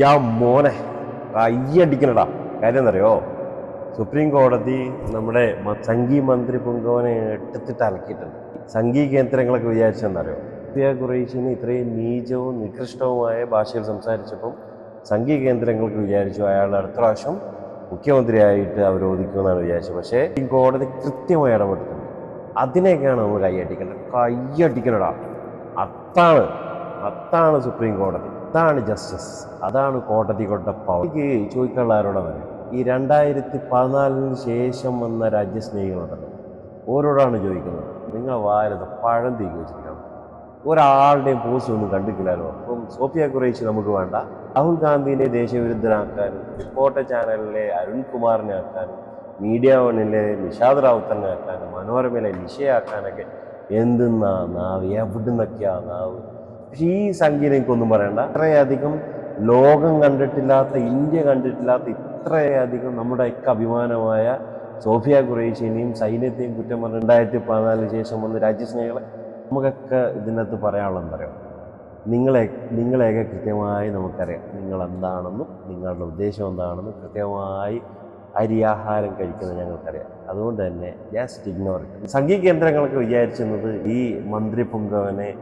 യാ മോനെ കയ്യടിക്കണടാ കാര്യം എന്നറിയോ സുപ്രീം കോടതി നമ്മുടെ സംഘി മന്ത്രി പുങ്കവനെ എടുത്തിട്ട് അലക്കിയിട്ടുണ്ട്. സംഘി കേന്ദ്രങ്ങളൊക്കെ വിചാരിച്ചെന്നറിയോ ഇന്ത്യ ഖുറൈശിന് ഇത്രയും നീചവും നികൃഷ്ടവുമായ ഭാഷയിൽ സംസാരിച്ചപ്പം സംഘി കേന്ദ്രങ്ങൾക്ക് വിചാരിച്ചു അയാൾ അടുത്ത പ്രാവശ്യം മുഖ്യമന്ത്രിയായിട്ട് അവരോധിക്കുമെന്നാണ് വിചാരിച്ചത്. പക്ഷേ കോടതി കൃത്യമായി ഇടപെട്ടിട്ടുണ്ട്. അതിനെയൊക്കെയാണ് നമ്മൾ കൈയടിക്കേണ്ടത് കൈയടിക്കണടാ അതാണ് അതാണ് സുപ്രീം കോടതി. അതാണ് ജസ്റ്റിസ്. അതാണ് കോടതികളുടെ പവർ എനിക്ക് ചോദിക്കാനുള്ള ആരോടാണ് ഈ രണ്ടായിരത്തി പതിനാലിന് ശേഷം വന്ന രാജ്യസ്നേഹികളുണ്ടല്ലോ. ഓരോടാണ് ചോദിക്കുന്നത്. നിങ്ങൾ വാരത് പഴം തീക്കി വെച്ചിരിക്കണം ഒരാളുടെയും പോസ്റ്റ് ഒന്നും കണ്ടിട്ടില്ലല്ലോ. അപ്പം സോഫിയ കുറേശ് നമുക്ക് വേണ്ട. രാഹുൽ ഗാന്ധിനെ ദേശവിരുദ്ധനാക്കാനും റിപ്പോർട്ടർ ചാനലിലെ അരുൺകുമാറിനെ ആക്കാനും മീഡിയ വണ്ണിലെ നിഷാദ് റാവുത്തറിനെ ആക്കാനും മനോരമയിലെ നിശയാക്കാനൊക്കെ എന്തെന്നാ നാവ്? എവിടുന്നൊക്കെയാ നാവ്? ഈ സംഖ്യയിൽ എനിക്കൊന്നും പറയണ്ട. ഇത്രയധികം ലോകം കണ്ടിട്ടില്ലാത്ത ഇന്ത്യ കണ്ടിട്ടില്ലാത്ത ഇത്രയധികം നമ്മുടെ നമ്മുടെയൊക്കെ അഭിമാനമായ സോഫിയ ഖുറേഷിനെയും സൈന്യത്തെയും കുറ്റം പറഞ്ഞ രണ്ടായിരത്തി പതിനാലിന് ശേഷം വന്ന് രാജ്യസ്നേഹികളെ നമുക്കൊക്കെ ഇതിനകത്ത് പറയാനുള്ളത് പറയാം നിങ്ങളെ നിങ്ങളെയൊക്കെ കൃത്യമായി നമുക്കറിയാം നിങ്ങൾ എന്താണെന്നും നിങ്ങളുടെ ഉദ്ദേശം എന്താണെന്നും കൃത്യമായി അരിയാഹാരം കഴിക്കുന്നത് ഞങ്ങൾക്കറിയാം. അതുകൊണ്ട് തന്നെ ജസ്റ്റ് ഇഗ്നോർ സംഘീയ കേന്ദ്രങ്ങളൊക്കെ വിചാരിച്ചിരുന്നത് ഈ മന്ത്രി പുങ്കവനെ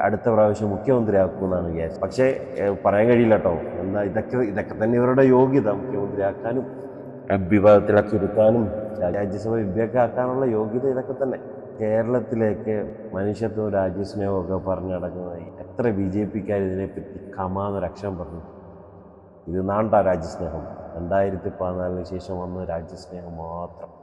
അടുത്ത പ്രാവശ്യം മുഖ്യമന്ത്രിയാക്കുമെന്നാണ് വിചാരിച്ചത്. പക്ഷേ പറയാൻ കഴിയില്ല കേട്ടോ. എന്നാൽ ഇതൊക്കെ ഇതൊക്കെ തന്നെ ഇവരുടെ യോഗ്യത മുഖ്യമന്ത്രിയാക്കാനും വിഭാഗത്തിലൊക്കെ ഇരുത്താനും രാജ്യസഭ വിഭ്യൊക്കെ ആക്കാനുള്ള യോഗ്യത ഇതൊക്കെ തന്നെ. കേരളത്തിലേക്ക് മനുഷ്യത്വവും രാജ്യസ്നേഹമൊക്കെ പറഞ്ഞു നടക്കുന്നതായി എത്ര ബി ജെ പിക്കാർ ഇതിനെപ്പറ്റി കമാന്ന് രക്ഷം പറഞ്ഞു. ഇത് നാണ്ട രാജ്യസ്നേഹം. രണ്ടായിരത്തി പതിനാലിന് ശേഷം വന്ന രാജ്യസ്നേഹം മാത്രം.